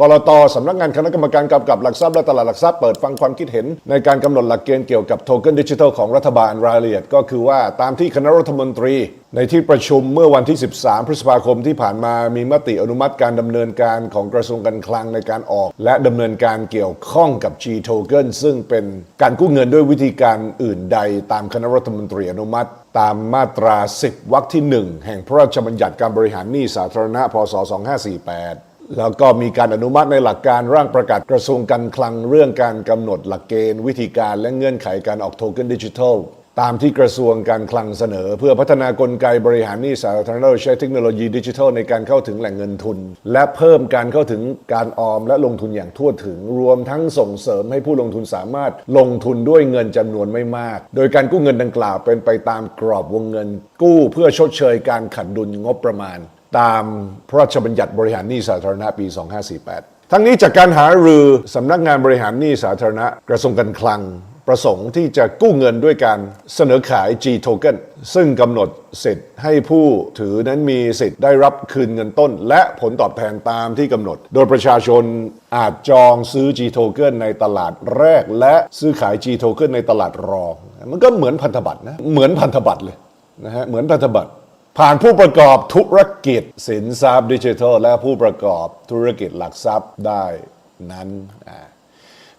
กรตสำนักงานคณะกรรมการกำกับหลักทรัพย์และตลาดหลักทรัพย์เปิดฟังความคิดเห็น ในการกำหนดหลักเกณฑ์เกี่ยวกับโทเค็นดิจิทัลของรัฐบาลรายละเอียดก็คือว่าตามที่คณะรัฐมนตรี ในที่ประชุมเมื่อวันที่ 13 พฤษภาคมที่ผ่านมามีมติอนุมัติการดำเนินการของกระทรวงการคลังในการออก และดำเนินการเกี่ยวข้องกับ G Token ซึ่งเป็นการกู้เงินด้วยวิธีการอื่นใด ตามคณะรัฐมนตรีอนุมัติตามมาตรา 10 วรรคที่ 1 แห่งพระราชบัญญัติการบริหารหนี้สาธารณะพศ 2548 แล้วก็มีการอนุมัติในหลักการร่างประกาศกระทรวงการคลังเรื่องการกำหนดหลักเกณฑ์ วิธีการและเงื่อนไขการออกโทเค็นดิจิทัล ตามที่กระทรวงการคลังเสนอ เพื่อพัฒนากลไกบริหารหนี้สาธารณะโดยใช้เทคโนโลยีดิจิทัลในการเข้าถึงแหล่งเงินทุน และเพิ่มการเข้าถึงการออมและลงทุนอย่างทั่วถึง รวมทั้งส่งเสริมให้ผู้ลงทุนสามารถลงทุนด้วยเงินจำนวนไม่มาก โดยการกู้เงินดังกล่าวเป็นไปตามกรอบวงเงิน กู้เพื่อชดเชยการขัดดุลงบประมาณ ตามพระราชบัญญัติบริหารหนี้สาธารณะปี 2548 ทั้งนี้จากการหารือสำนักงานบริหารหนี้สาธารณะกระทรวงการคลัง ประสงค์ที่จะกู้เงินด้วยการเสนอขาย G Token ซึ่งกำหนดสิทธิ์ให้ผู้ถือนั้นมีสิทธิ์ได้รับคืนเงินต้น และผลตอบแทนตามที่กำหนด โดยประชาชนอาจจองซื้อ G Token ในตลาดแรก และซื้อขาย G Token ในตลาดรอง มันก็เหมือนพันธบัตรนะ เหมือนพันธบัตรเลยนะฮะ เหมือนพันธบัตรผ่านผู้ประกอบธุรกิจ สินทรัพย์ดิจิทัล และผู้ประกอบธุรกิจหลักทรัพย์ได้นั้นอ่า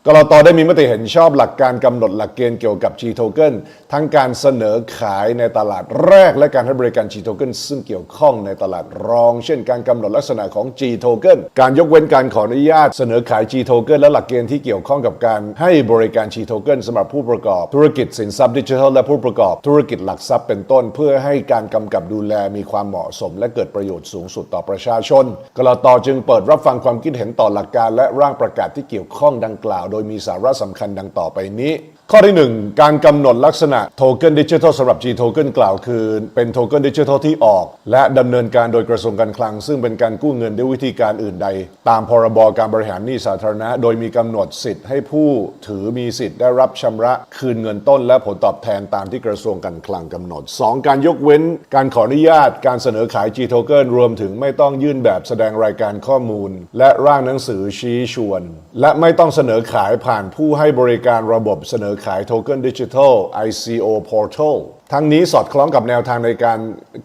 กรตได้มีมติเห็นชอบหลักการกำหนดหลักเกณฑ์เกี่ยวกับ G Token ทั้งการเสนอขายในตลาดแรก และการให้บริการ G Token ซึ่งเกี่ยวข้องในตลาดรอง เช่นการกำหนดลักษณะของ G Token การยกเว้นการขออนุญาตเสนอขาย G Token และหลักเกณฑ์ที่เกี่ยวข้องกับการให้บริการ G Token สำหรับผู้ประกอบธุรกิจสินทรัพย์ดิจิทัลและผู้ประกอบธุรกิจหลักทรัพย์เป็นต้น เพื่อให้การกำกับดูแลมีความเหมาะสม และเกิดประโยชน์สูงสุดต่อประชาชน กรตจึงเปิดรับฟังความคิดเห็นต่อหลักการและร่างประกาศที่เกี่ยวข้องดังกล่าวโดยมีสาระสำคัญดังต่อไปนี้ ข้อที่ 1 การกำหนดลักษณะโทเค็นดิจิทัลสำหรับ G Token กล่าวคือ เป็นโทเค็นดิจิทัลที่ออก และดำเนินการโดยกระทรวงการคลัง ซึ่งเป็นการกู้เงินด้วยวิธีการอื่นใด ตามพรบการบริหารหนี้สาธารณะ โดยมีกำหนดสิทธิ์ให้ผู้ถือมีสิทธิ์ได้รับชำระคืนเงินต้น และผลตอบแทนตามที่กระทรวงการคลังกำหนด 2 การยกเว้น การขออนุญาต การเสนอขาย G Token รวมถึงไม่ต้องยื่นแบบแสดงรายการข้อมูล และร่างหนังสือชี้ชวน และไม่ต้องเสนอขายผ่านผู้ให้บริการระบบเสนอขายโทเค็นดิจิทัล ICO Portal ทั้งนี้สอดคล้องกับแนวทางในการ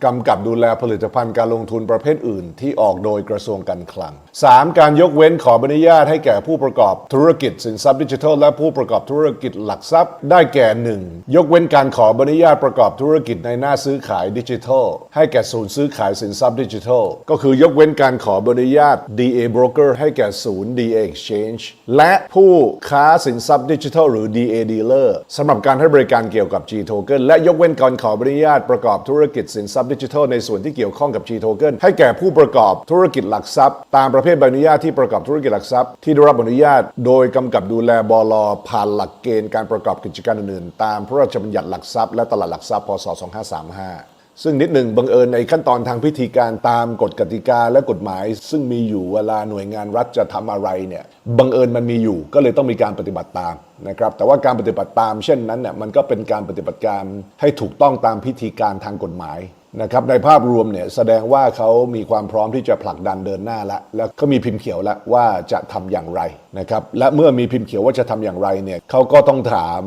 กำกับดูแลผลิตภัณฑ์การลงทุนประเภทอื่น ที่ออกโดยกระทรวงการคลัง 3. การยกเว้นขออนุญาตให้แก่ผู้ประกอบธุรกิจสินทรัพย์ดิจิทัล และผู้ประกอบธุรกิจหลักทรัพย์ ได้แก่ 1. ยกเว้นการขออนุญาตประกอบธุรกิจในหน้าซื้อขายดิจิทัล ให้แก่ศูนย์ซื้อขายสินทรัพย์ดิจิทัล ก็คือยกเว้นการขออนุญาต DA Broker ให้แก่ศูนย์ DA Exchange และผู้ค้าสินทรัพย์ดิจิทัล หรือ DA Dealer สำหรับการให้บริการเกี่ยวกับ G Token และยกเว้นการขออนุญาตประกอบธุรกิจสินทรัพย์ดิจิทัลในส่วนที่เกี่ยวข้องกับ G Token ให้แก่ผู้ประกอบธุรกิจหลักทรัพย์ ตามประเภทใบอนุญาตที่ประกอบธุรกิจหลักทรัพย์ที่ได้รับอนุญาต โดยกำกับดูแลบลผ่านหลักเกณฑ์การประกอบกิจการอื่นๆ ตามพระราชบัญญัติหลักทรัพย์และตลาดหลักทรัพย์พศ 2535ซึ่งนิดหนึ่งบังเอิญในขั้นตอนทางพิธีการตามกฎกติกาและกฎหมาย ซึ่งมีอยู่เวลาหน่วยงานรัฐจะทำอะไรเนี่ยบังเอิญมันมีอยู่ก็เลยต้องมีการปฏิบัติตามนะครับแต่ว่าการปฏิบัติตามเช่นนั้นเนี่ยมันก็เป็นการปฏิบัติการให้ถูกต้องตามพิธีการทางกฎหมาย นะครับในภาพรวมเนี่ยแสดงว่าเขามีความพร้อมที่จะผลักดันเดินหน้าแล้วแล้วเขามีพิมพ์เขียวแล้วว่าจะทำอย่างไรนะครับและเมื่อมีพิมพ์เขียวว่าจะทำอย่างไรเนี่ยเขาก็ต้องถาม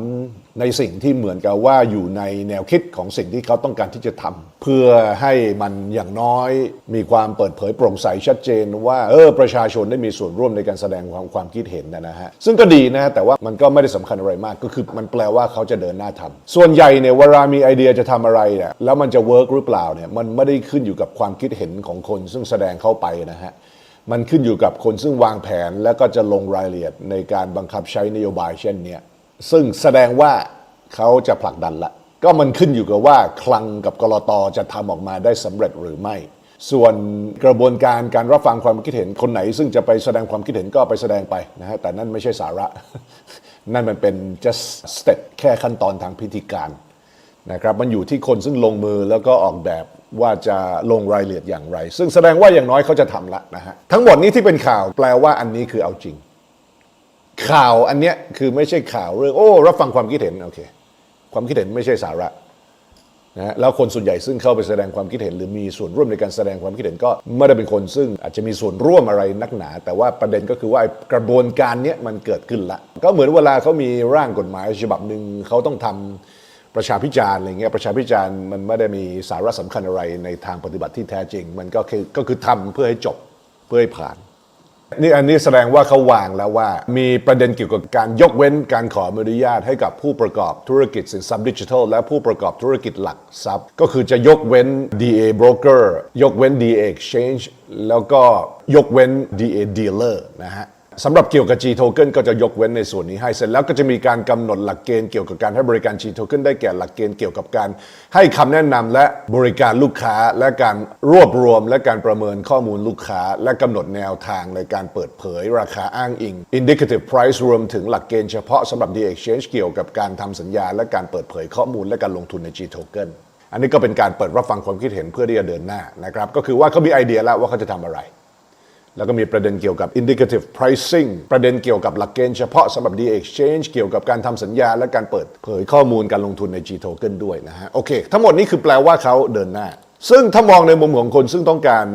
ในสิ่งที่เหมือนกับว่าอยู่ในแนวคิดของสิ่งที่เขาต้องการที่จะทำเพื่อให้มันอย่างน้อย มีความเปิดเผยโปร่งใสชัดเจน ว่าเออประชาชนได้มีส่วนร่วมในการแสดงความความคิดเห็นนะฮะซึ่งก็ดีนะฮะแต่ว่ามันก็ไม่ได้สำคัญอะไรมากก็คือมันแปลว่าเขาจะเดินหน้าทำส่วนใหญ่เนี่ยเวลามีไอเดียจะทำอะไรเนี่ยแล้วมันจะเวิร์กหรือเปล่าเนี่ยมันไม่ได้ขึ้นอยู่กับความคิดเห็นของคน ซึ่งแสดงเข้าไปนะฮะมันขึ้นอยู่กับคนซึ่งวางแผนแล้วก็จะลงรายละเอียดในการบังคับใช้นโยบายเช่นเนี้ย ซึ่งแสดงว่าเขาจะผลักดันละ ก็มันขึ้นอยู่กับว่าคลังกับกรตจะทำออกมาได้สำเร็จหรือไม่ ส่วนกระบวนการการรับฟังความคิดเห็นคนไหน ซึ่งจะไปแสดงความคิดเห็นก็ไปแสดงไปนะฮะแต่นั่นไม่ใช่สาระ นั่นมันเป็น just step แค่ขั้นตอนทางพิธีการนะครับมันอยู่ที่คนซึ่งลงมือแล้วก็ออกแบบว่าจะลงรายละเอียดอย่างไร ซึ่งแสดงว่าอย่างน้อยเขาจะทำละนะฮะทั้งหมดนี้ที่เป็นข่าวแปลว่าอันนี้คือเอาจริง ข่าวอันเนี้ยคือไม่ใช่ข่าวเรื่องโอ้รับฟังความคิดเห็นโอเคความคิดเห็นไม่ใช่สาระนะฮะแล้วคนส่วนใหญ่ซึ่งเข้าไปแสดงความคิดเห็น หรือมีส่วนร่วมในการแสดงความคิดเห็นก็ไม่ได้เป็นคนซึ่งอาจจะมีส่วนร่วมอะไรนักหนา แต่ว่าประเด็นก็คือว่ากระบวนการเนี้ยมันเกิดขึ้นละ ก็เหมือนเวลาเขามีร่างกฎหมายฉบับหนึ่งเขาต้องทำประชาพิจารณ์อะไรเงี้ยประชาพิจารณ์มันไม่ได้มีสาระสำคัญอะไรในทางปฏิบัติที่แท้จริง มันก็คือก็คือทำเพื่อให้จบเพื่อให้ผ่าน นี่อันนี้แสดงว่าเขาวางแล้วว่า มีประเด็นเกี่ยวกับการยกเว้นการขออนุญาตให้กับผู้ประกอบธุรกิจสินทรัพย์ดิจิทัล และผู้ประกอบธุรกิจหลักทรัพย์ ก็คือจะยกเว้น DA broker ยกเว้น DA exchange แล้วก็ยกเว้น DA dealer นะฮะ สำหรับเกี่ยวกับ G token ก็จะยกเว้นในส่วนนี้ให้เสร็จแล้วก็จะมีการกำหนดหลักเกณฑ์เกี่ยวกับการให้บริการ G token ได้แก่หลักเกณฑ์เกี่ยวกับการให้คำแนะนำและบริการลูกค้าและการรวบรวม และการประเมินข้อมูลลูกค้า และกำหนดแนวทางในการเปิดเผย ราคาอ้างอิง indicative price รวมถึงหลักเกณฑ์เฉพาะสำหรับ D exchange เกี่ยวกับการทำสัญญา และการเปิดเผยข้อมูลและการลงทุนใน G token อันนี้ก็เป็นการเปิดรับฟังความคิดเห็นเพื่อที่จะเดินหน้านะครับก็คือว่าเขามีไอเดียแล้วว่าเขาจะทำอะไร แล้วก็มีประเด็นเกี่ยวกับ indicative pricing ประเด็นเกี่ยวกับหลักเกณฑ์เฉพาะสำหรับ D exchange เกี่ยวกับการทำสัญญาและการเปิดเผยข้อมูลการลงทุนใน G token ด้วยนะฮะ โอเค ทั้งหมดนี้คือแปลว่าเขาเดินหน้า ซึ่งถ้ามองในมุมของคนซึ่งต้องการ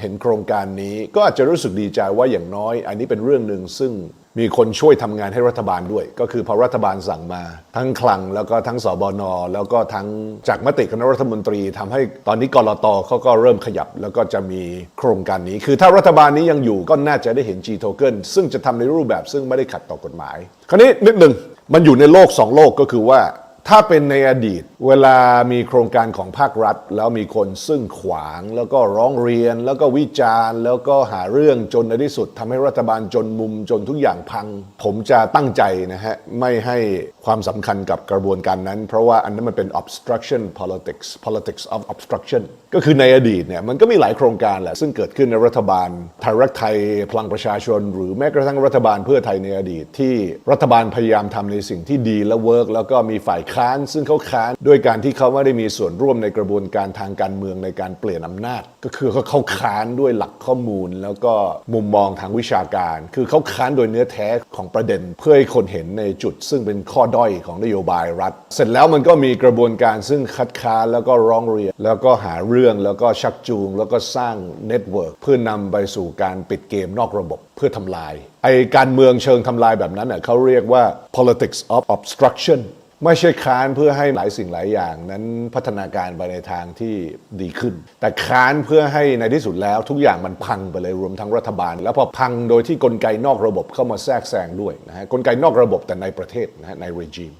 เห็นโครงการนี้ ก็อาจจะรู้สึกดีใจว่าอย่างน้อย อันนี้เป็นเรื่องหนึ่งซึ่ง มีคนช่วยทำงานให้รัฐบาลด้วย ก็คือพอรัฐบาลสั่งมา ทั้งคลังแล้วก็ทั้งสบนแล้วก็ทั้งจากมติคณะรัฐมนตรีทำให้ตอนนี้กรตเขาก็เริ่มขยับ แล้วก็จะมีโครงการนี้ คือถ้ารัฐบาลนี้ยังอยู่ก็น่าจะได้เห็น G token ซึ่งจะทำในรูปแบบซึ่งไม่ได้ขัดต่อกฎหมาย คราวนี้นิดหนึ่งมันอยู่ในโลกสองโลกก็คือว่า ถ้าเป็นในอดีต เวลามีโครงการของภาครัฐ แล้วมีคนซึ่งขวาง แล้วก็ร้องเรียน แล้วก็วิจารณ์ แล้วก็หาเรื่องจนในที่สุดทำให้รัฐบาลจนมุมจนทุกอย่างพัง ผมจะตั้งใจนะฮะ ไม่ให้ความสำคัญกับกระบวนการนั้น เพราะว่าอันนั้นมันเป็น obstruction politics politics of obstruction ก็คือในอดีตเนี่ยมันก็มีหลายโครงการแหละซึ่งเกิดขึ้นในรัฐบาลไทยรักไทยพลังประชาชน หรือแม้กระทั่งรัฐบาลเพื่อไทยในอดีตที่รัฐบาลพยายามทำในสิ่งที่ดีและเวิร์กแล้วก็มีฝ่ายค้าน ซึ่งเขาค้านด้วยการที่เขาไม่ได้มีส่วนร่วมในกระบวนการทางการเมืองในการเปลี่ยนอำนาจ ก็คือเขาเขาค้านด้วยหลักข้อมูล แล้วก็มุมมองทางวิชาการ คือเขาค้านโดยเนื้อแท้ของประเด็น เพื่อให้คนเห็นในจุด ซึ่งเป็นข้อด้อยของนโยบายรัฐ เสร็จแล้วมันก็มีกระบวนการซึ่งคัดค้านแล้วก็ร้องเรียน แล้วก็หาเรื่องแล้วก็ชักจูง แล้วก็สร้างเน็ตเวิร์กเพื่อนำไปสู่การปิดเกมนอกระบบเพื่อทำลายไอการเมืองเชิงทำลายแบบนั้นเน่ะเขาเรียกว่า politics of obstruction ไม่ใช่ค้านเพื่อให้หลายสิ่งหลายอย่างนั้นพัฒนาการไปในทางที่ดีขึ้น แต่ค้านเพื่อให้ในที่สุดแล้วทุกอย่างมันพังไปเลยรวมทั้งรัฐบาล แล้วพอพังโดยที่กลไกนอกระบบเข้ามาแทรกแซงด้วยนะฮะกลไกนอกระบบแต่ในประเทศนะฮะใน regime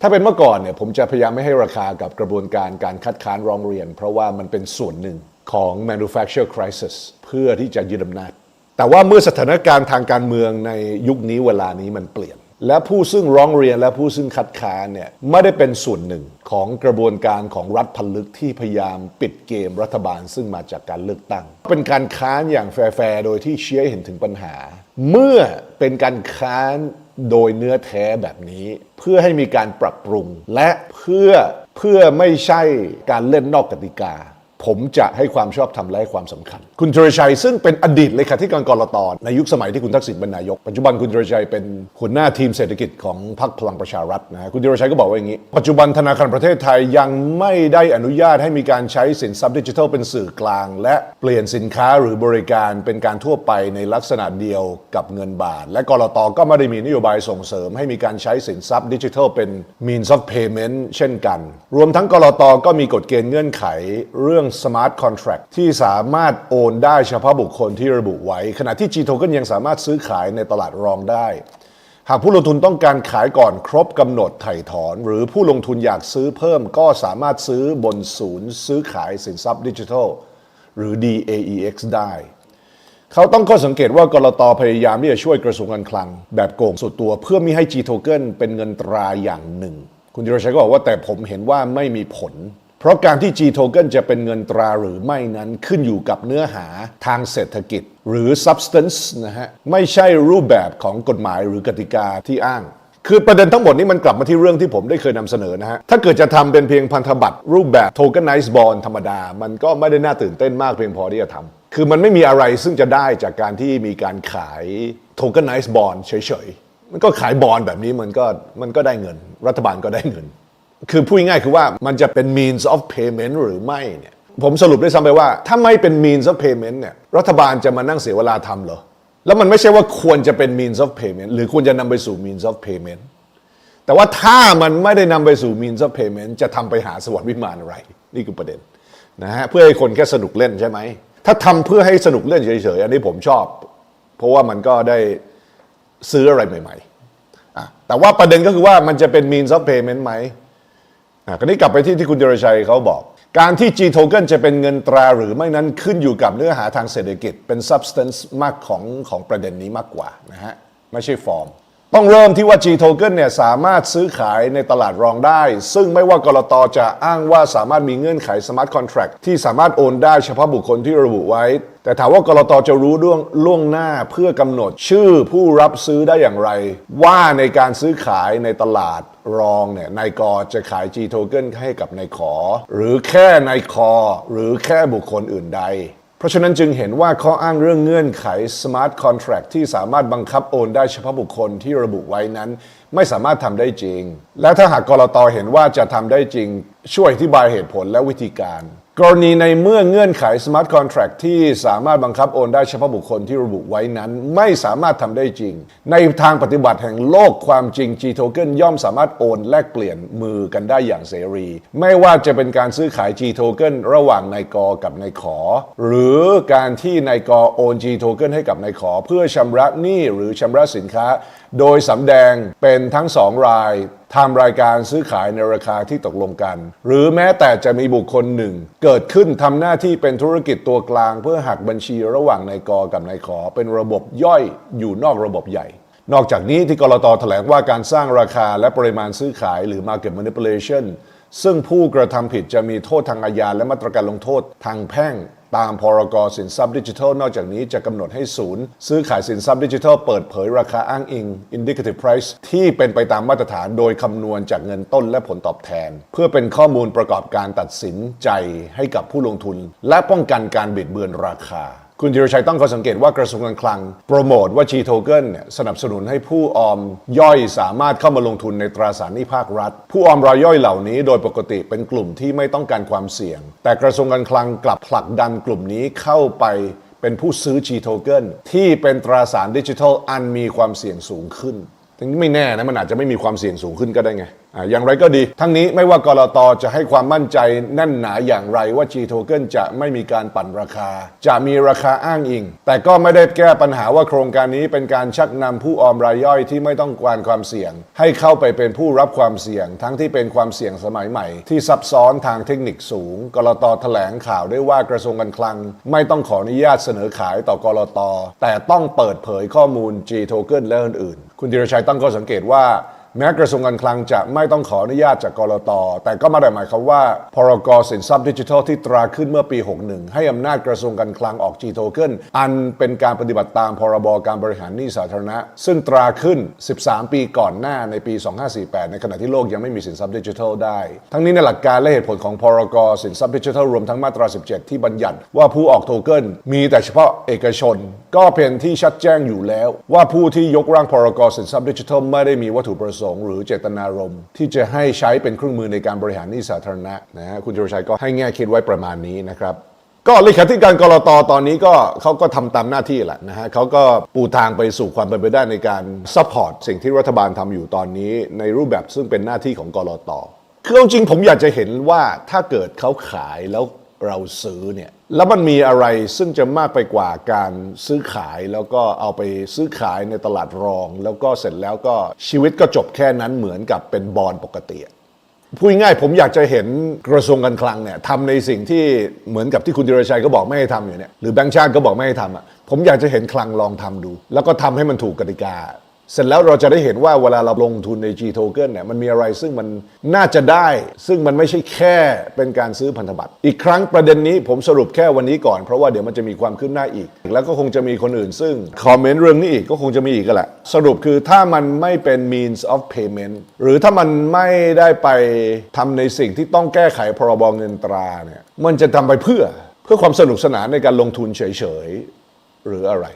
ถ้าเป็นเมื่อก่อนเนี่ยผมจะพยายามไม่ให้ราคากับกระบวนการการคัดค้านร้องเรียน เพราะว่ามันเป็นส่วนหนึ่งของ manufacture crisis เพื่อที่จะยึดอำนาจแต่ว่าเมื่อสถานการณ์ทางการเมืองในยุคนี้เวลานี้มันเปลี่ยน และผู้ซึ่งร้องเรียนและผู้ซึ่งคัดค้านเนี่ยไม่ได้เป็นส่วนหนึ่งของกระบวนการของรัฐพันลึกที่พยายามปิดเกมรัฐบาลซึ่งมาจากการเลือกตั้ง เป็นการค้านอย่างแฟร์โดยที่เชี้ยเห็นถึงปัญหา เมื่อเป็นการค้านโดยเนื้อแท้แบบนี้ เพื่อให้มีการปรับปรุง และเพื่อเพื่อไม่ใช่การเล่นนอกกติกา ผมจะให้ความชอบธรรมและให้ความสำคัญ คุณธรชัยซึ่งเป็นอดีตเลขาธิการกรตในยุคสมัยที่คุณทักษิณเป็นนายก ปัจจุบันคุณธรชัยเป็นหัวหน้าทีมเศรษฐกิจของพรรคพลังประชารัฐนะคุณธรชัยก็บอกว่าอย่างนี้ ปัจจุบันธนาคารประเทศไทยยังไม่ได้อนุญาตให้มีการใช้สินทรัพย์ดิจิทัลเป็นสื่อกลาง และเปลี่ยนสินค้าหรือบริการเป็นการทั่วไปในลักษณะเดียวกับเงินบาท และกรตก็ไม่ได้มีนโยบายส่งเสริม ให้มีการใช้สินทรัพย์ดิจิทัลเป็น means of payment เช่นกัน รวมทั้งกรตก็มีกฎเกณฑ์เงื่อนไขเรื่อง smart contract ที่สามารถโอนได้เฉพาะบุคคลที่ระบุไว้ ขณะที่ G token ยังสามารถซื้อขายในตลาดรองได้ หากผู้ลงทุนต้องการขายก่อนครบกำหนดไถ่ถอน หรือผู้ลงทุนอยากซื้อเพิ่มก็สามารถซื้อบนศูนย์ ซื้อขายสินทรัพย์ดิจิทัล หรือ DAEX ได้เขาต้องข้อสังเกตว่ากรตพยายามที่จะช่วยกระทรวงการคลัง แบบโกงสุดตัวเพื่อไม่ให้ G token เป็นเงินตราอย่างหนึ่ง คุณจิรชัยก็บอกว่าแต่ผมเห็นว่าไม่มีผล เพราะการที่ G token จะเป็นเงินตราหรือไม่นั้นขึ้นอยู่กับเนื้อหาทางเศรษฐกิจ หรือ substance นะฮะ ไม่ใช่รูปแบบของกฎหมายหรือกติกาที่อ้างคือประเด็นทั้งหมดนี้มันกลับมาที่เรื่องที่ผมได้เคยนำเสนอนะฮะ ถ้าเกิดจะทำเป็นเพียงพันธบัตรรูปแบบ tokenized bond ธรรมดา มันก็ไม่ได้น่าตื่นเต้นมากเพียงพอที่จะทำคือมันไม่มีอะไรซึ่งจะได้จากการที่มีการขาย tokenized bond เฉยๆ มันก็ขายบอลแบบนี้มันก็มันก็ได้เงิน รัฐบาลก็ได้เงิน คือพูดง่ายคือว่ามันจะเป็น means of payment หรือไม่เนี่ยผมสรุปได้ซ้ำไปว่า ถ้าไม่เป็น means of payment เนี่ยรัฐบาลจะมานั่งเสียเวลาทำเหรอ แล้วมันไม่ใช่ว่าควรจะเป็น means of payment หรือควรจะนำไปสู่ means of payment แต่ว่าถ้ามันไม่ได้นำไปสู่ means of payment จะทำไปหาสวรรค์วิมานอะไร นี่คือประเด็นนะฮะเพื่อให้คนแค่สนุกเล่นใช่ไหม ถ้าทำเพื่อให้สนุกเล่นเฉยๆ อันนี้ผมชอบ เพราะว่ามันก็ได้ซื้ออะไรใหม่ๆแต่ว่าประเด็นก็คือว่ามันจะเป็น means of payment ไหม อะคราวนี้กลับไปที่ที่คุณเดรชัยเขาบอก การที่ G token จะเป็นเงินตราหรือไม่นั้นขึ้นอยู่กับเนื้อหาทางเศรษฐกิจเป็น substance มากของของประเด็นนี้มากกว่านะฮะไม่ใช่ฟอร์ม ต้องเริ่มที่ว่า G token เนี่ยสามารถซื้อขายในตลาดรองได้ ซึ่งไม่ว่ากรตจะอ้างว่าสามารถมีเงื่อนไข smart contract ที่สามารถโอนได้เฉพาะบุคคลที่ระบุไว้ แต่ถามว่ากรตจะรู้ล่วงล่วงหน้าเพื่อกำหนดชื่อผู้รับซื้อได้อย่างไร ว่าในการซื้อขายในตลาดรองเนี่ยนายกจะขาย G token ให้กับนายขอ หรือแค่นายคอ หรือแค่บุคคลอื่นใด ราะฉะนั้นจึงเห็นว่าข้ออ้างเรื่องเงื่อนไข smart contract ที่สามารถบังคับโอนได้เฉพาะบุคคลที่ระบุไว้นั้น ไม่สามารถทำได้จริง และถ้าหากกรตเห็นว่าจะทำได้จริง ช่วยอธิบายเหตุผลและวิธีการ กรณีในเมื่อเงื่อนไข smart contract ที่สามารถบังคับโอนได้เฉพาะบุคคลที่ระบุไว้นั้น ไม่สามารถทำได้จริง ในทางปฏิบัติแห่งโลกความจริง G token ย่อมสามารถโอนแลกเปลี่ยนมือกันได้อย่างเสรี ไม่ว่าจะเป็นการซื้อขาย G token ระหว่างนายกกับนายขอ หรือการที่นายกโอน G token ให้กับนายขอ เพื่อชำระหนี้หรือชำระสินค้า โดยสำแดงเป็นทั้งสองรายทำรายการซื้อขายในราคาที่ตกลงกัน หรือแม้แต่จะมีบุคคลหนึ่ง เกิดขึ้นทำหน้าที่เป็นธุรกิจตัวกลาง เพื่อหักบัญชีระหว่างนายกกับนายขอ เป็นระบบย่อยอยู่นอกระบบใหญ่นอกจากนี้ที่กรตแถลงว่าการสร้างราคาและปริมาณซื้อขายหรือ market manipulation ซึ่งผู้กระทำผิดจะมีโทษทางอาญาและมาตรการลงโทษทางแพ่ง ตามพรกสินทรัพย์ดิจิทัล นอกจากนี้จะกำหนดให้ศูนย์ ซื้อขายสินทรัพย์ดิจิทัล เปิดเผยราคาอ้างอิง indicative price ที่เป็นไปตามมาตรฐานโดยคำนวณจากเงินต้นและผลตอบแทน เพื่อเป็นข้อมูลประกอบการตัดสินใจให้กับผู้ลงทุน และป้องกันการบิดเบือนราคา คุณธีรชัยต้องข้อสังเกตว่ากระทรวงการคลัง โปรโมทว่า G Token เนี่ยสนับสนุนให้ผู้ออมย่อยสามารถเข้ามาลงทุนในตราสารหนี้ภาครัฐ ผู้ออมรายย่อยเหล่านี้โดยปกติเป็นกลุ่มที่ไม่ต้องการความเสี่ยง แต่กระทรวงการคลังกลับผลักดันกลุ่มนี้เข้าไปเป็นผู้ซื้อ G Token ที่เป็นตราสารดิจิทัลอันมีความเสี่ยงสูงขึ้นทั้งนี้ไม่แน่นะมันอาจจะไม่มีความเสี่ยงสูงขึ้นก็ได้ไง อย่างไรก็ดี ทั้งนี้ไม่ว่ากรตจะให้ความมั่นใจแน่นหนาอย่างไรว่า G Token จะไม่มีการปั่นราคา จะมีราคาอ้างอิง แต่ก็ไม่ได้แก้ปัญหาว่าโครงการนี้เป็นการชักนำผู้ออมรายย่อยที่ไม่ต้องการความเสี่ยง ให้เข้าไปเป็นผู้รับความเสี่ยง ทั้งที่เป็นความเสี่ยงสมัยใหม่ ที่ซับซ้อนทางเทคนิคสูง กรตแถลงข่าวได้ว่ากระทรวงการคลัง ไม่ต้องขออนุญาตเสนอขายต่อกรตแต่ต้องเปิดเผยข้อมูล G Token และอื่นๆ คุณธีรชัยตั้งข้อสังเกตว่า แม้กระทรวงการคลังจะไม่ต้องขออนุญาตจากกรตแต่ก็ไม่ได้หมายความว่า พรกสินทรัพย์ดิจิทัลที่ตราขึ้นเมื่อปี 61 ให้อำนาจกระทรวงการคลังออก G token อันเป็นการปฏิบัติตามพรบการบริหารหนี้สาธารณะ ซึ่งตราขึ้น 13 ปีก่อนหน้าในปี 2548 ในขณะที่โลกยังไม่มีสินทรัพย์ดิจิทัลได้ ทั้งนี้ในหลักการและเหตุผลของพรกสินทรัพย์ดิจิทัลรวมทั้งมาตรา 17 ที่บัญญัติว่าผู้ออกโทเก้นมีแต่เฉพาะเอกชน ก็เป็นที่ชัดแจ้งอยู่แล้ว ว่าผู้ที่ยกร่างพรกสินทรัพย์ดิจิทัลไม่ได้มีวัตถุประสงค์ หรือเจตนารมณ์ที่จะให้ใช้เป็นเครื่องมือในการบริหารหนี้สาธารณะนะฮะคุณจุรชัยก็ให้แง่คิดไว้ประมาณนี้นะครับก็เลขาธิการกรตตอนนี้ก็เขาก็ทำตามหน้าที่แหละนะฮะเขาก็ปูทางไปสู่ความเป็นไปได้ในการซัพพอร์ตสิ่งที่รัฐบาลทำอยู่ตอนนี้ในรูปแบบซึ่งเป็นหน้าที่ของกรตคือเอาจริงผมอยากจะเห็นว่าถ้าเกิดเขาขายแล้วเราซื้อเนี่ย แล้วมันมีอะไรซึ่งจะมากไปกว่าการซื้อขายแล้วก็เอาไปซื้อขายในตลาดรอง แล้วก็เสร็จแล้วก็ชีวิตก็จบแค่นั้นเหมือนกับเป็นบอลปกติพูดง่ายผมอยากจะเห็นกระทรวงการคลังเนี่ยทำในสิ่งที่เหมือนกับที่คุณธีรชัยก็บอกไม่ให้ทำอยู่เนี่ยหรือแบงค์ชาติก็บอกไม่ให้ทำอะผมอยากจะเห็นคลังลองทำดู แล้วก็ทำให้มันถูกกติกา เสร็จแล้วเราจะได้เห็นว่าเวลาเราลงทุนใน G token เนี่ยมันมีอะไรซึ่งมันน่าจะได้ ซึ่งมันไม่ใช่แค่เป็นการซื้อพันธบัตร อีกครั้งประเด็นนี้ผมสรุปแค่วันนี้ก่อน เพราะว่าเดี๋ยวมันจะมีความคืบหน้าอีก แล้วก็คงจะมีคนอื่นซึ่งคอมเมนต์เรื่องนี้อีกก็คงจะมีอีกก็แหละ สรุปคือถ้ามันไม่เป็น means of payment หรือถ้ามันไม่ได้ไปทำในสิ่งที่ต้องแก้ไขพรบเงินตราเนี่ยมันจะทำไปเพื่อเพื่อความสนุกสนานในการลงทุนเฉยๆหรืออะไร